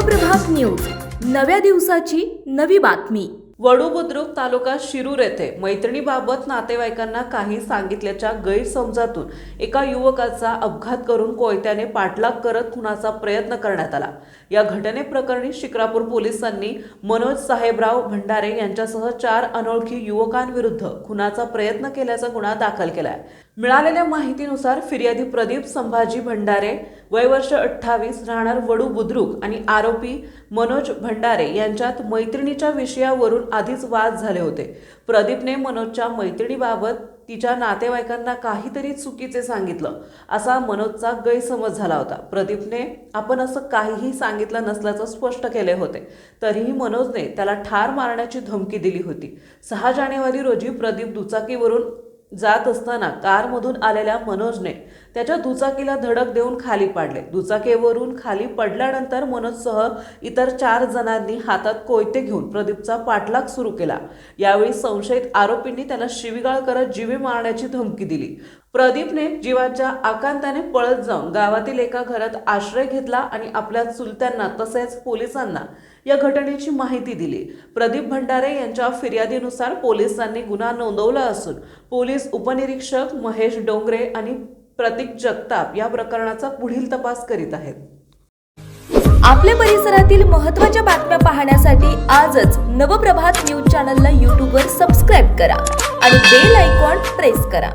Nav Prabhat news. नव्या दिवसाची नवी बातमी. वडू बुद्रुक तालुका शिरूर येथे मैत्रिणीबाबत नातेवाईकांना काही सांगितल्याच्या गैरसमजातून एका युवकाचा अपघात करून कोयत्याने पाठलाग करत खुनाचा प्रयत्न करण्यात आला. या घटनेप्रकरणी शिक्रापूर पोलिसांनी मनोज साहेबराव भंडारे यांच्यासह चार अनोळखी युवकांविरुद्ध खुनाचा प्रयत्न केल्याचा गुन्हा दाखल केला आहे मिळालेल्या माहितीनुसार फिर्यादी प्रदीप संभाजी भंडारे वय वर्ष अठ्ठावीस राहणार वडू बुद्रुक आणि आरोपी मनोज भंडारे यांच्यात मैत्रिणीच्या विषयावरून आधीच वाद झाले होते. प्रदीपने मनोजच्या मैत्रिणीबाबत तिच्या नातेवाईकांना काहीतरी चुकीचे सांगितलं असा मनोजचा गैरसमज झाला होता. प्रदीपने आपण असं काहीही सांगितलं नसल्याचं स्पष्ट केले होते. तरीही मनोजने त्याला ठार मारण्याची धमकी दिली होती. सहा जानेवारी रोजी प्रदीप दुचाकीवरून जात असताना कारमधून आलेल्या मनोजने त्याच्या दुचाकीला धडक देऊन खाली पाडले. दुचाकीवरून खाली पडल्यानंतर मनोजसह इतर चार जणांनी हातात कोयते घेऊन प्रदीपचा पाठलाग सुरू केला. यावेळी संशयित आरोपींनी त्याला शिवीगाळ करत जीवे मारण्याची धमकी दिली. प्रदीपने जीवाच्या आकांताने पळत जाऊन गावातील एका घरात आश्रय घेतला आणि आपल्या चुलत्यांना तसेच पोलिसांना या घटनेची माहिती दिली. प्रदीप भंडारे यांच्या फिर्यादीनुसार पोलिसांनी गुन्हा नोंदवला असून पोलीस उपनिरीक्षक महेश डोंगरे आणि प्रतीक जगताप या प्रकरणाचा पुढील तपास करीत आहेत. आपल्या परिसरातील महत्त्वाच्या बातम्या पाहण्यासाठी आजच नवप्रभात न्यूज चॅनलला यूट्यूबवर सबस्क्राईब करा आणि बेल आयकॉन प्रेस करा.